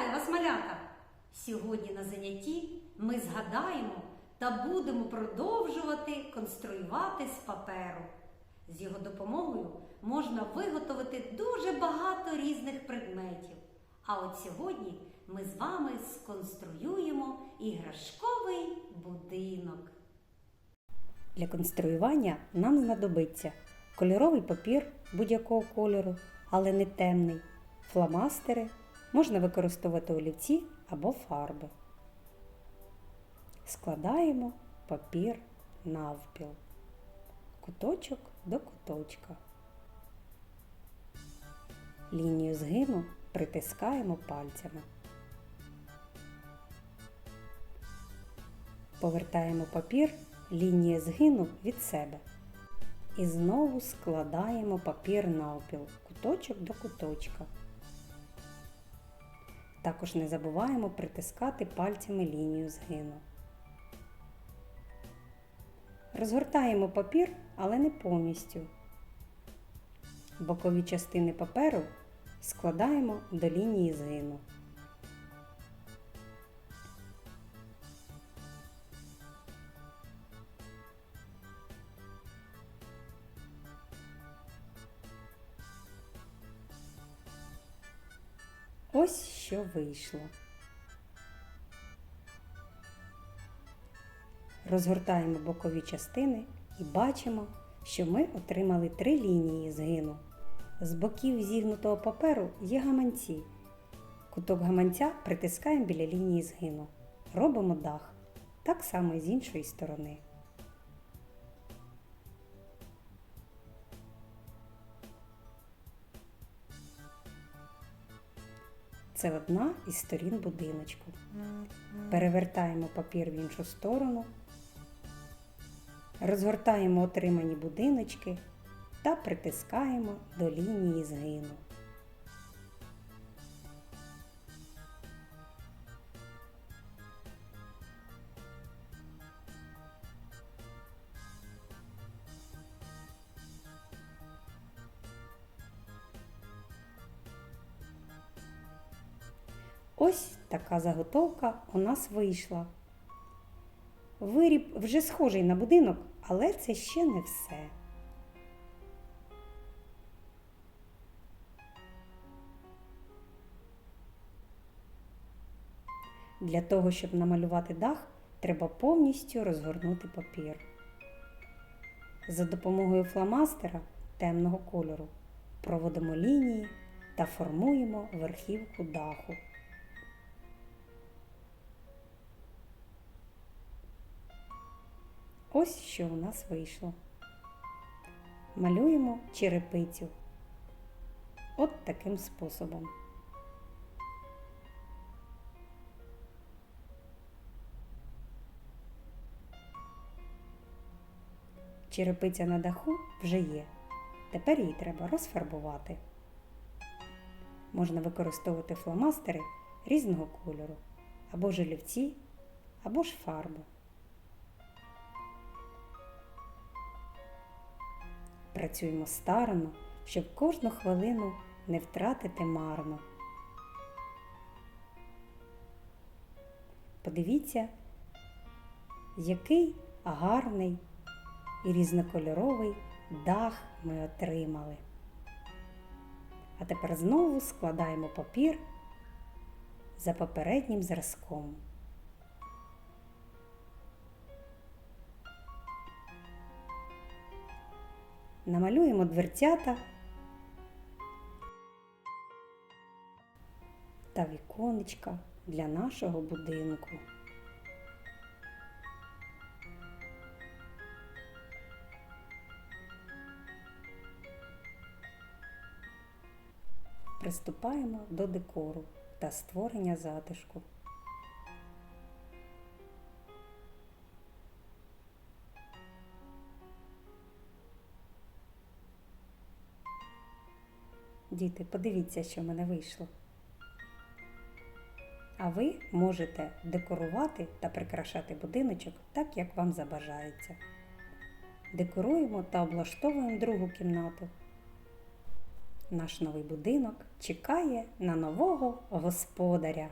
Вітаю вас, малята! Сьогодні на занятті ми згадаємо та будемо продовжувати конструювати з паперу. З його допомогою можна виготовити дуже багато різних предметів. А от сьогодні ми з вами сконструюємо іграшковий будинок. Для конструювання нам знадобиться кольоровий папір будь-якого кольору, але не темний, фломастери, можна використовувати олівці або фарби. Складаємо папір навпіл, куточок до куточка. Лінію згину притискаємо пальцями. Повертаємо папір лінії згину від себе. І знову складаємо папір навпіл, куточок до куточка. Також не забуваємо притискати пальцями лінію згину. Розгортаємо папір, але не повністю. Бокові частини паперу складаємо до лінії згину. Ось що вийшло. Розгортаємо бокові частини і бачимо, що ми отримали три лінії згину. З боків зігнутого паперу є гаманці. Куток гаманця притискаємо біля лінії згину. Робимо дах. Так само і з іншої сторони. Це одна із сторін будиночку. Перевертаємо папір в іншу сторону, розгортаємо отримані будиночки та притискаємо до лінії згину. Ось така заготовка у нас вийшла. Виріб вже схожий на будинок, але це ще не все. Для того, щоб намалювати дах, треба повністю розгорнути папір. За допомогою фломастера темного кольору проводимо лінії та формуємо верхівку даху. Ось що у нас вийшло. Малюємо черепицю. От таким способом. Черепиця на даху вже є. Тепер її треба розфарбувати. Можна використовувати фломастери різного кольору, або ж олівці, або ж фарбу. Працюємо старано, щоб кожну хвилину не втратити марно. Подивіться, який гарний і різнокольоровий дах ми отримали. А тепер знову складаємо папір за попереднім зразком. Намалюємо дверцята та віконечка для нашого будинку. Приступаємо до декору та створення затишку. Діти, подивіться, що в мене вийшло. А ви можете декорувати та прикрашати будиночок так, як вам забажається. Декоруємо та облаштовуємо другу кімнату. Наш новий будинок чекає на нового господаря.